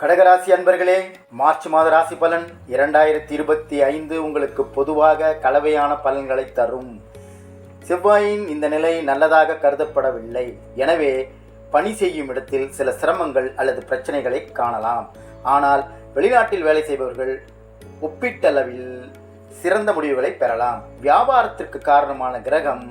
கடகராசி அன்பர்களே மார்ச் மாத ராசி பலன் இரண்டாயிரத்தி இருபத்தி ஐந்து உங்களுக்கு பொதுவாக கலவையான பலன்களை தரும். செவ்வாயின் இந்த நிலை நல்லதாக கருதப்படவில்லை. எனவே பணி செய்யும் இடத்தில் சில சிரமங்கள் அல்லது பிரச்சனைகளை காணலாம். ஆனால் வெளிநாட்டில் வேலை செய்பவர்கள் ஒப்பீட்டளவில் சிறந்த முடிவுகளை பெறலாம். வியாபாரத்திற்கு காரணமான கிரகம்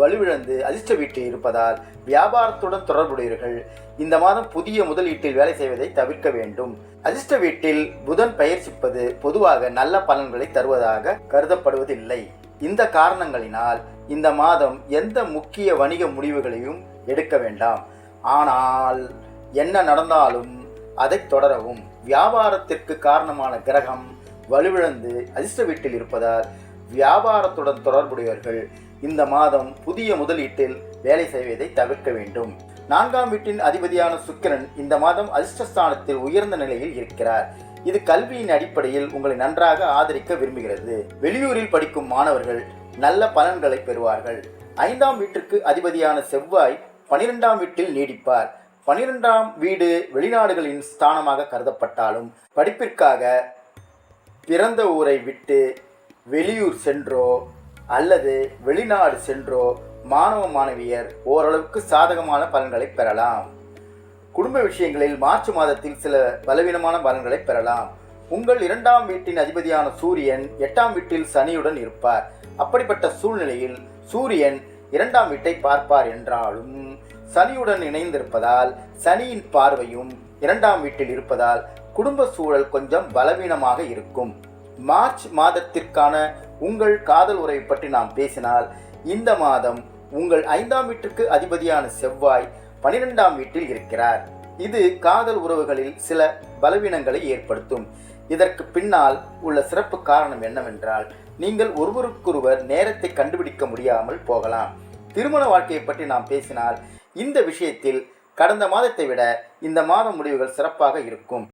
வலுவிழந்து அதிர்ஷ்ட வீட்டில் இருப்பதால் வியாபாரத்துடன் தொடர்புடையவர்கள் இந்த மாதம் புதிய முதலீட்டில் வேலை செய்வதை தவிர்க்க வேண்டும். அதிர்ஷ்ட வீட்டில் புதன் பயிற்சிப்பது பொதுவாக நல்ல பலன்களை தருவதாக கருதப்படுவதில்லை. இந்த காரணங்களினால் இந்த மாதம் எந்த முக்கிய வணிக முடிவுகளையும் எடுக்க வேண்டாம். ஆனால் என்ன நடந்தாலும் அதை தொடரவும். வியாபாரத்திற்கு காரணமான கிரகம் வலுவிழந்து அதிர்ஷ்ட வீட்டில் இருப்பதால் வியாபாரத்துடன் தொடர்புடையவர்கள் இந்த மாதம் புதிய முதலீட்டில் வேலை செய்வதை தவிர்க்க வேண்டும். நான்காம் வீட்டின் அதிபதியான சுக்கிரன் இந்த மாதம் அதிர்ஷ்டஸ்தானத்தில் உயர்ந்த நிலையில் இருக்கிறார். இது கல்வியின் அடிப்படையில் உங்களை நன்றாக ஆதரிக்க விரும்புகிறது. வெளியூரில் படிக்கும் மாணவர்கள் நல்ல பலன்களை பெறுவார்கள். ஐந்தாம் வீட்டிற்கு அதிபதியான செவ்வாய் பனிரெண்டாம் வீட்டில் நீடிப்பார். பனிரெண்டாம் வீடு வெளிநாடுகளின் ஸ்தானமாக கருதப்பட்டாலும் படிப்பிற்காக பிறந்த ஊரை விட்டு வெளியூர் சென்றோ அல்லது வெளிநாடு சென்றோ மாணவ மாணவியர் ஓரளவுக்கு சாதகமான பலன்களை பெறலாம். குடும்ப விஷயங்களில் மார்ச் மாதத்தில் சில பலவீனமான பலன்களை பெறலாம். உங்கள் இரண்டாம் வீட்டின் அதிபதியான சூரியன் எட்டாம் வீட்டில் சனியுடன் இருப்பார். அப்படிப்பட்ட சூழ்நிலையில் சூரியன் இரண்டாம் வீட்டை பார்ப்பார் என்றாலும் சனியுடன் இணைந்திருப்பதால் சனியின் பார்வையும் இரண்டாம் வீட்டில் இருப்பதால் குடும்ப சூழல் கொஞ்சம் பலவீனமாக இருக்கும். மார்ச் மாதத்திற்கான உங்கள் காதல் உறவை பற்றி நாம் பேசினால் இந்த மாதம் உங்கள் ஐந்தாம் வீட்டுக்கு அதிபதியான செவ்வாய் பனிரெண்டாம் வீட்டில் இருக்கிறார். இது காதல் உறவுகளில் சில பலவீனங்களை ஏற்படுத்தும். இதற்கு பின்னால் உள்ள சிறப்பு காரணம் என்னவென்றால் நீங்கள் ஒருவருக்கொருவர் நேரத்தை கண்டுபிடிக்க முடியாமல் போகலாம். திருமண வாழ்க்கையை பற்றி நாம் பேசினால் இந்த விஷயத்தில் கடந்த மாதத்தை விட இந்த மாத முடிவுகள் சிறப்பாக இருக்கும்.